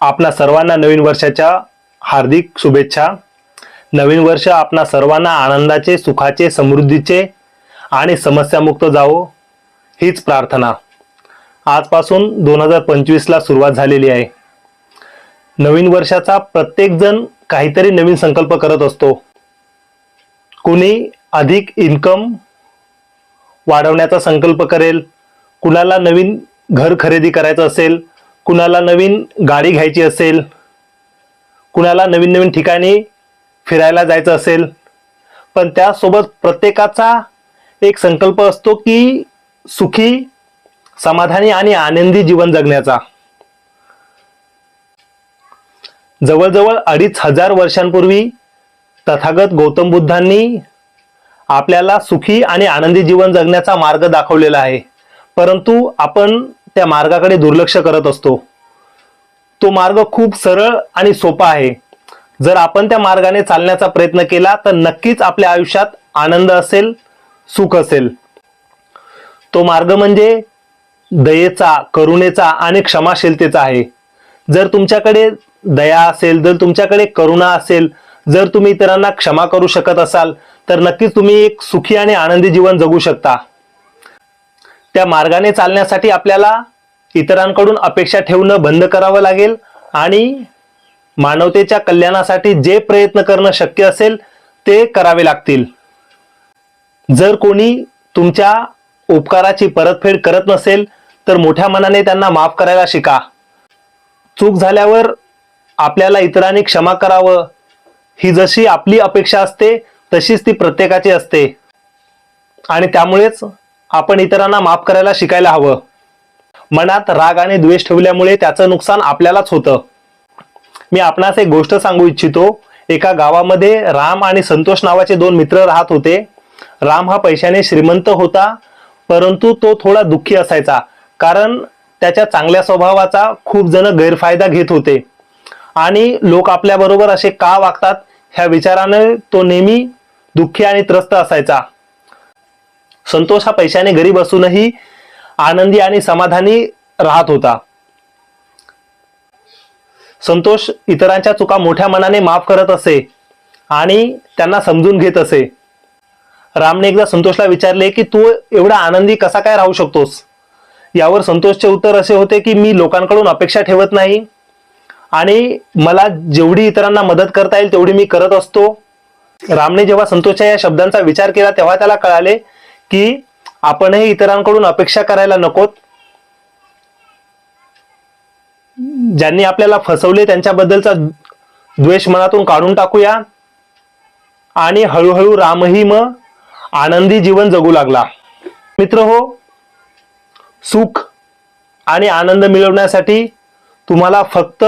आपणा सर्वांना नवीन वर्षाच्या हार्दिक शुभेच्छा. नवीन वर्ष आपणा सर्वांना आनंदाचे सुखाचे समृद्धीचे आणि समस्यामुक्त जावो हीच प्रार्थना. आजपासून दोन हजार पंचवीसला सुरुवात झालेली आहे. नवीन वर्षाचा प्रत्येकजण काहीतरी नवीन संकल्प करत असतो. कुणी अधिक इन्कम वाढवण्याचा संकल्प करेल कुणाला नवीन घर खरेदी करायचं असेल कुणाला नवीन गाडी घ्यायची असेल कुणाला नवीन नवीन ठिकाणी फिरायला जायचं असेल पण त्यासोबत प्रत्येकाचा एक संकल्प असतो की सुखी समाधानी आणि आनंदी जीवन जगण्याचा. जवळजवळ अडीच हजार वर्षांपूर्वी तथागत गौतम बुद्धांनी आपल्याला सुखी आणि आनंदी जीवन जगण्याचा मार्ग दाखवलेला आहे. परंतु आपण त्या मार्गाकडे दुर्लक्ष करत असतो. तो मार्ग खूप सरळ आणि सोपा आहे. जर आपण त्या मार्गाने चालण्याचा प्रयत्न केला तर नक्कीच आपल्या आयुष्यात आनंद असेल सुख असेल. तो मार्ग म्हणजे दयेचा करुणेचा आणि क्षमाशीलतेचा आहे. जर तुमच्याकडे दया असेल जर तुमच्याकडे करुणा असेल जर तुम्ही इतरांना क्षमा करू शकत असाल तर नक्कीच तुम्ही एक सुखी आणि आनंदी जीवन जगू शकता. त्या मार्गाने चालण्यासाठी आपल्याला इतरांकडून अपेक्षा ठेवणं बंद करावं लागेल आणि मानवतेच्या कल्याणासाठी जे प्रयत्न करणं शक्य असेल ते करावे लागतील. जर कोणी तुमच्या उपकाराची परतफेड करत नसेल तर मोठ्या मनाने त्यांना माफ करायला शिका. चूक झाल्यावर आपल्याला इतरांनी क्षमा करावं. ही जशी आपली अपेक्षा असते तशीच ती प्रत्येकाची असते. आणि त्यामुळेच आपण इतरांना माफ करायला शिकायला हवं. मनात राग आणि द्वेष ठेवल्यामुळे त्याचं नुकसान आपल्यालाच होतं. मी आपणास एक गोष्ट सांगू इच्छितो. एका गावामध्ये राम आणि संतोष नावाचे दोन मित्र राहत होते. राम हा पैशाने श्रीमंत होता परंतु तो थोडा दुःखी असायचा कारण त्याच्या चांगल्या स्वभावाचा खूप जण गैरफायदा घेत होते. आणि लोक आपल्याबरोबर असे का वागतात ह्या विचाराने तो नेहमी दुःखी आणि त्रस्त असायचा. संतोष हा पैशाने गरीब असूनही आनंदी आणि समाधानी राहत होता. संतोष इतरांच्या चुका मोठ्या मनाने माफ करत असे आणि त्यांना समजून घेत असे. रामने एकदा संतोषला विचारले की तू एवढा आनंदी कसा काय राहू शकतोस? यावर संतोषचे उत्तर असे होते की मी लोकांकडून अपेक्षा ठेवत नाही आणि मला जेवढी इतरांना मदत करता येईल तेवढी मी करत असतो. रामने जेव्हा संतोषच्या या शब्दांचा विचार केला तेव्हा त्याला कळाले की आपणही इतरांकडून अपेक्षा करायला नकोत. ज्यांनी आपल्याला फसवले त्यांच्याबद्दलचा द्वेष मनातून काढून टाकूया. आणि हळूहळू रामही मग आनंदी जीवन जगू लागला. मित्र हो सुख आणि आनंद मिळवण्यासाठी तुम्हाला फक्त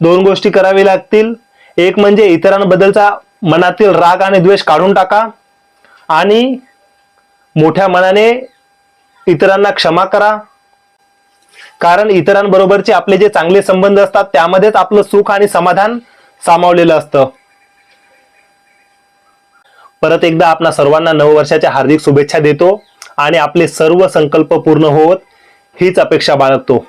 दोन गोष्टी करावी लागतील. एक म्हणजे इतरांबद्दलचा मनातील राग आणि द्वेष काढून टाका. आणि मोठ्या मनाने इतरांना क्षमा करा. कारण इतरांबरोबरचे आपले जे चांगले संबंध असतात त्यामध्येच आपलं सुख आणि समाधान सामावलेलं असतं. परत एकदा आपणा सर्वांना नववर्षाच्या हार्दिक शुभेच्छा देतो आणि आपले सर्व संकल्प पूर्ण होत हीच अपेक्षा बाळगतो.